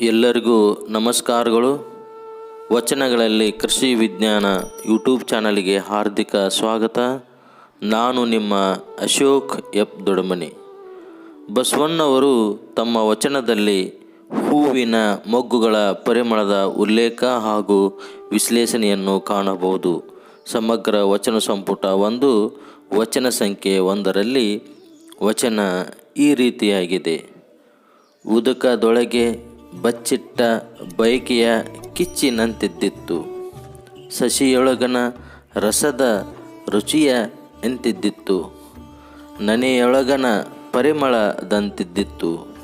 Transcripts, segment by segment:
ಎಲ್ಲರಿಗೂ ನಮಸ್ಕಾರಗಳು. ವಚನಗಳಲ್ಲಿ ಕೃಷಿ ವಿಜ್ಞಾನ ಯೂಟ್ಯೂಬ್ ಚಾನಲ್ಗೆ ಹಾರ್ದಿಕ ಸ್ವಾಗತ. ನಾನು ನಿಮ್ಮ ಅಶೋಕ್ ಎಫ್ ದೊಡಮನಿ. ಬಸವಣ್ಣವರು ತಮ್ಮ ವಚನದಲ್ಲಿ ಹೂವಿನ ಮೊಗ್ಗುಗಳ ಪರಿಮಳದ ಉಲ್ಲೇಖ ಹಾಗೂ ವಿಶ್ಲೇಷಣೆಯನ್ನು ಕಾಣಬಹುದು. ಸಮಗ್ರ ವಚನ ಸಂಪುಟ ಒಂದು, ವಚನ ಸಂಖ್ಯೆ ಒಂದರಲ್ಲಿ ವಚನ ಈ ರೀತಿಯಾಗಿದೆ. ಉದಕದೊಳಗೆ ಬಚ್ಚಿಟ್ಟ ಬಯಕೆಯ ಕಿಚ್ಚಿನಂತಿದ್ದಿತ್ತು. ಸಸಿಯೊಳಗನ ರಸದ ರುಚಿಯ ಎಂತಿದ್ದಿತ್ತು. ನನೆಯೊಳಗನ ಪರಿಮಳದಂತಿದ್ದಿತ್ತು.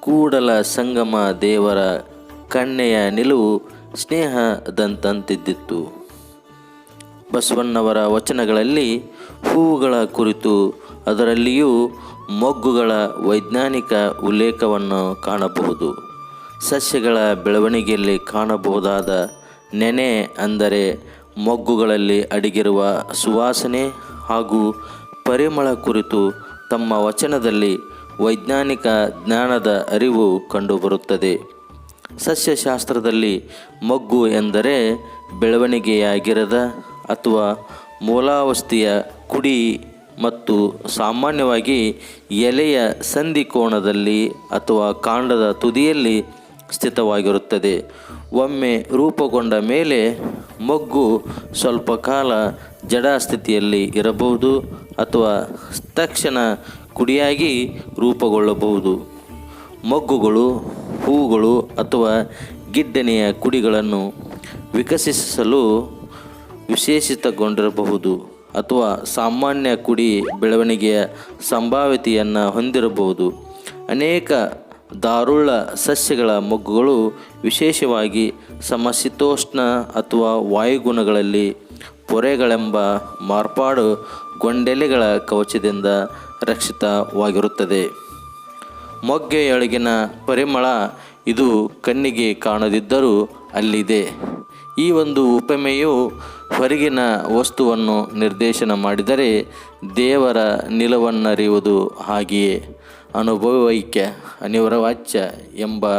ಕೂಡಲ ಸಂಗಮ ದೇವರ ಕಣ್ಣೆಯ ನಿಲುವು ಸ್ನೇಹದಂತಂತಿದ್ದಿತ್ತು. ಬಸವಣ್ಣವರ ವಚನಗಳಲ್ಲಿ ಹೂವುಗಳ ಕುರಿತು ಅದರಲ್ಲಿಯೂ ಮೊಗ್ಗುಗಳ ವೈಜ್ಞಾನಿಕ ಉಲ್ಲೇಖವನ್ನು ಕಾಣಬಹುದು. ಸಸ್ಯಗಳ ಬೆಳವಣಿಗೆಯಲ್ಲಿ ಕಾಣಬಹುದಾದ ನೆನೆ ಅಂದರೆ ಮೊಗ್ಗುಗಳಲ್ಲಿ ಅಡಗಿರುವ ಸುವಾಸನೆ ಹಾಗೂ ಪರಿಮಳ ಕುರಿತು ತಮ್ಮ ವಚನದಲ್ಲಿ ವೈಜ್ಞಾನಿಕ ಜ್ಞಾನದ ಅರಿವು ಕಂಡುಬರುತ್ತದೆ. ಸಸ್ಯಶಾಸ್ತ್ರದಲ್ಲಿ ಮೊಗ್ಗು ಎಂದರೆ ಬೆಳವಣಿಗೆಯಾಗಿರದ ಅಥವಾ ಮೂಲಾವಸ್ಥೆಯ ಕುಡಿ ಮತ್ತು ಸಾಮಾನ್ಯವಾಗಿ ಎಲೆಯ ಸಂಧಿಕೋಣದಲ್ಲಿ ಅಥವಾ ಕಾಂಡದ ತುದಿಯಲ್ಲಿ ಸ್ಥಿತವಾಗಿರುತ್ತದೆ. ಒಮ್ಮೆ ರೂಪುಗೊಂಡ ಮೇಲೆ ಮೊಗ್ಗು ಸ್ವಲ್ಪ ಕಾಲ ಜಡ ಸ್ಥಿತಿಯಲ್ಲಿ ಇರಬಹುದು ಅಥವಾ ತಕ್ಷಣ ಕುಡಿಯಾಗಿ ರೂಪುಗೊಳ್ಳಬಹುದು. ಮೊಗ್ಗುಗಳು ಹೂವುಗಳು ಅಥವಾ ಗಿಡ್ಡನೆಯ ಕುಡಿಗಳನ್ನು ವಿಕಸಿಸಲು ವಿಶೇಷಿತಗೊಂಡಿರಬಹುದು ಅಥವಾ ಸಾಮಾನ್ಯ ಕುಡಿ ಬೆಳವಣಿಗೆಯ ಸಂಭಾವ್ಯತೆಯನ್ನು ಹೊಂದಿರಬಹುದು. ಅನೇಕ ದಾರುಳ್ಳ ಸಸ್ಯಗಳ ಮೊಗ್ಗುಗಳು ವಿಶೇಷವಾಗಿ ಸಮಶೀತೋಷ್ಣ ಅಥವಾ ವಾಯುಗುಣಗಳಲ್ಲಿ ಪೊರೆಗಳೆಂಬ ಮಾರ್ಪಾಡು ಗೊಂಡೆಲೆಗಳ ಕವಚದಿಂದ ರಕ್ಷಿತವಾಗಿರುತ್ತದೆ. ಮೊಗ್ಗೆಯೊಳಗಿನ ಪರಿಮಳ ಇದು ಕಣ್ಣಿಗೆ ಕಾಣದಿದ್ದರೂ ಅಲ್ಲಿದೆ. ಈ ಒಂದು ಉಪಮೆಯು ಹೊರಗಿನ ವಸ್ತುವನ್ನು ನಿರ್ದೇಶನ ಮಾಡಿದರೆ ದೇವರ ನಿಲವನ್ನರಿಯುವುದು ಹಾಗೆಯೇ. ಅನುಭವೈಕ್ಯ ಅನಿವಾರ್ಯವಾಚ್ಯ ಎಂಬ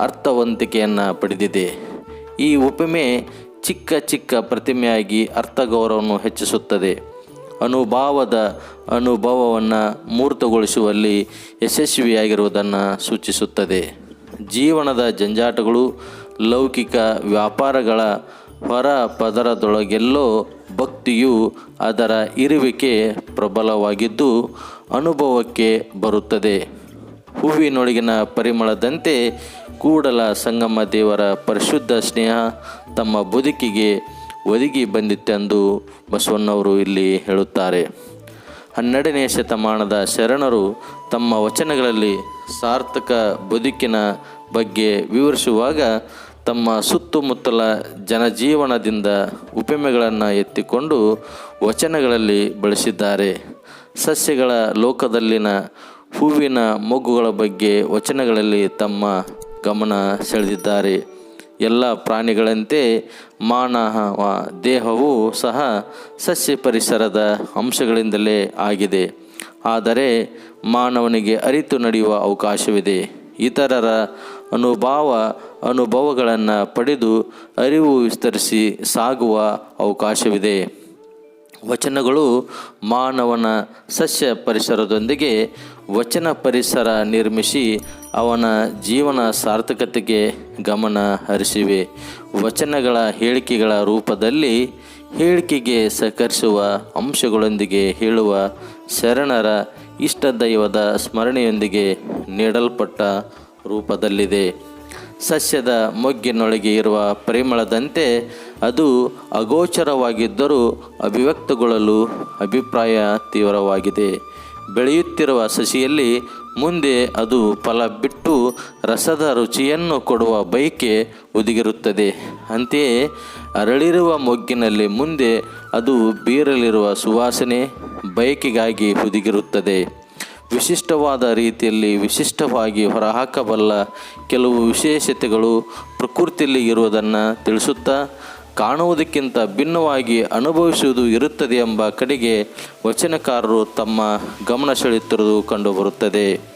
ಅರ್ಥವಂತಿಕೆಯನ್ನು ಪಡೆದಿದೆ. ಈ ಉಪಮೆ ಚಿಕ್ಕ ಚಿಕ್ಕ ಪ್ರತಿಮೆಯಾಗಿ ಅರ್ಥಗೌರವವನ್ನು ಹೆಚ್ಚಿಸುತ್ತದೆ. ಅನುಭಾವದ ಅನುಭವವನ್ನು ಮೂರ್ತಗೊಳಿಸುವಲ್ಲಿ ಯಶಸ್ವಿಯಾಗಿರುವುದನ್ನು ಸೂಚಿಸುತ್ತದೆ. ಜೀವನದ ಜಂಜಾಟಗಳು, ಲೌಕಿಕ ವ್ಯಾಪಾರಗಳ ಹೊರ ಪದರದೊಳಗೆಲ್ಲೋ ಭಕ್ತಿಯು ಅದರ ಇರುವಿಕೆ ಪ್ರಬಲವಾಗಿದ್ದು ಅನುಭವಕ್ಕೆ ಬರುತ್ತದೆ. ಹೂವಿನೊಳಗಿನ ಪರಿಮಳದಂತೆ ಕೂಡಲ ಸಂಗಮ ದೇವರ ಪರಿಶುದ್ಧ ಸ್ನೇಹ ತಮ್ಮ ಬದುಕಿಗೆ ಒದಗಿ ಬಂದಿತ್ತೆಂದು ಬಸವಣ್ಣವರು ಇಲ್ಲಿ ಹೇಳುತ್ತಾರೆ. ಹನ್ನೆರಡನೇ ಶತಮಾನದ ಶರಣರು ತಮ್ಮ ವಚನಗಳಲ್ಲಿ ಸಾರ್ಥಕ ಬದುಕಿನ ಬಗ್ಗೆ ವಿವರಿಸುವಾಗ ತಮ್ಮ ಸುತ್ತಮುತ್ತಲ ಜನಜೀವನದಿಂದ ಉಪಮೆಗಳನ್ನು ಎತ್ತಿಕೊಂಡು ವಚನಗಳಲ್ಲಿ ಬಳಸಿದ್ದಾರೆ. ಸಸ್ಯಗಳ ಲೋಕದಲ್ಲಿನ ಹೂವಿನ ಮೊಗ್ಗುಗಳ ಬಗ್ಗೆ ವಚನಗಳಲ್ಲಿ ತಮ್ಮ ಗಮನ ಸೆಳೆದಿದ್ದಾರೆ. ಎಲ್ಲ ಪ್ರಾಣಿಗಳಂತೆ ಮಾನವ ದೇಹವು ಸಹ ಸಸ್ಯ ಪರಿಸರದ ಅಂಶಗಳಿಂದಲೇ ಆಗಿದೆ. ಆದರೆ ಮಾನವನಿಗೆ ಅರಿತು ನಡೆಯುವ ಅವಕಾಶವಿದೆ. ಇತರರ ಅನುಭವ ಅನುಭವಗಳನ್ನು ಪಡೆದು ಅರಿವು ವಿಸ್ತರಿಸಿ ಸಾಗುವ ಅವಕಾಶವಿದೆ. ವಚನಗಳು ಮಾನವನ ಸಸ್ಯ ಪರಿಸರದೊಂದಿಗೆ ವಚನ ಪರಿಸರ ನಿರ್ಮಿಸಿ ಅವನ ಜೀವನ ಸಾರ್ಥಕತೆಗೆ ಗಮನ ಹರಿಸಿವೆ. ವಚನಗಳ ಹೇಳಿಕೆಗಳ ರೂಪದಲ್ಲಿ ಹೇಳಿಕೆಗೆ ಸಹಕರಿಸುವ ಅಂಶಗಳೊಂದಿಗೆ ಹೇಳುವ ಶರಣರ ಇಷ್ಟ ದೈವದ ಸ್ಮರಣೆಯೊಂದಿಗೆ ನೀಡಲ್ಪಟ್ಟ ರೂಪದಲ್ಲಿದೆ. ಸಸ್ಯದ ಮೊಗ್ಗಿನೊಳಗೆ ಇರುವ ಪರಿಮಳದಂತೆ ಅದು ಅಗೋಚರವಾಗಿದ್ದರೂ ಅಭಿವ್ಯಕ್ತಗೊಳ್ಳಲು ಅಭಿಪ್ರಾಯ ತೀವ್ರವಾಗಿದೆ. ಬೆಳೆಯುತ್ತಿರುವ ಸಸಿಯಲ್ಲಿ ಮುಂದೆ ಅದು ಫಲ ಬಿಟ್ಟು ರಸದ ರುಚಿಯನ್ನು ಕೊಡುವ ಬಯಕೆ ಒದಗಿರುತ್ತದೆ ಅಂತೆಯೇ ಅರಳಿರುವ ಮೊಗ್ಗಿನಲ್ಲಿ ಮುಂದೆ ಅದು ಬೀರಲಿರುವ ಸುವಾಸನೆ ಬಯಕೆಗಾಗಿ ಹುದುಗಿರುತ್ತದೆ. ವಿಶಿಷ್ಟವಾದ ರೀತಿಯಲ್ಲಿ ವಿಶಿಷ್ಟವಾಗಿ ಹೊರಹಾಕಬಲ್ಲ ಕೆಲವು ವಿಶೇಷತೆಗಳು ಪ್ರಕೃತಿಯಲ್ಲಿ ಇರುವುದನ್ನು ತಿಳಿಸುತ್ತಾ ಕಾಣುವುದಕ್ಕಿಂತ ಭಿನ್ನವಾಗಿ ಅನುಭವಿಸುವುದು ಇರುತ್ತದೆ ಎಂಬ ಕಡೆಗೆ ವಚನಕಾರರು ತಮ್ಮ ಗಮನ ಸೆಳೆಯುತ್ತಿರುವುದು ಕಂಡುಬರುತ್ತದೆ.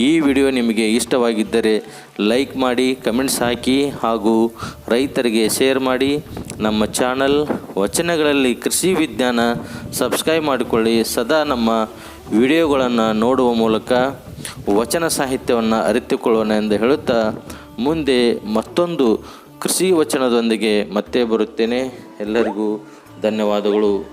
ಈ ವಿಡಿಯೋ ನಿಮಗೆ ಇಷ್ಟವಾಗಿದ್ದರೆ ಲೈಕ್ ಮಾಡಿ, ಕಮೆಂಟ್ಸ್ ಹಾಕಿ ಹಾಗೂ ರೈತರಿಗೆ ಶೇರ್ ಮಾಡಿ. ನಮ್ಮ ಚಾನಲ್ ವಚನಗಳಲ್ಲಿ ಕೃಷಿ ವಿಜ್ಞಾನ ಸಬ್ಸ್ಕ್ರೈಬ್ ಮಾಡಿಕೊಳ್ಳಿ. ಸದಾ ನಮ್ಮ ವಿಡಿಯೋಗಳನ್ನು ನೋಡುವ ಮೂಲಕ ವಚನ ಸಾಹಿತ್ಯವನ್ನು ಅರಿತುಕೊಳ್ಳೋಣ ಎಂದು ಹೇಳುತ್ತಾ ಮುಂದೆ ಮತ್ತೊಂದು ಕೃಷಿ ವಚನದೊಂದಿಗೆ ಮತ್ತೆ ಬರುತ್ತೇನೆ. ಎಲ್ಲರಿಗೂ ಧನ್ಯವಾದಗಳು.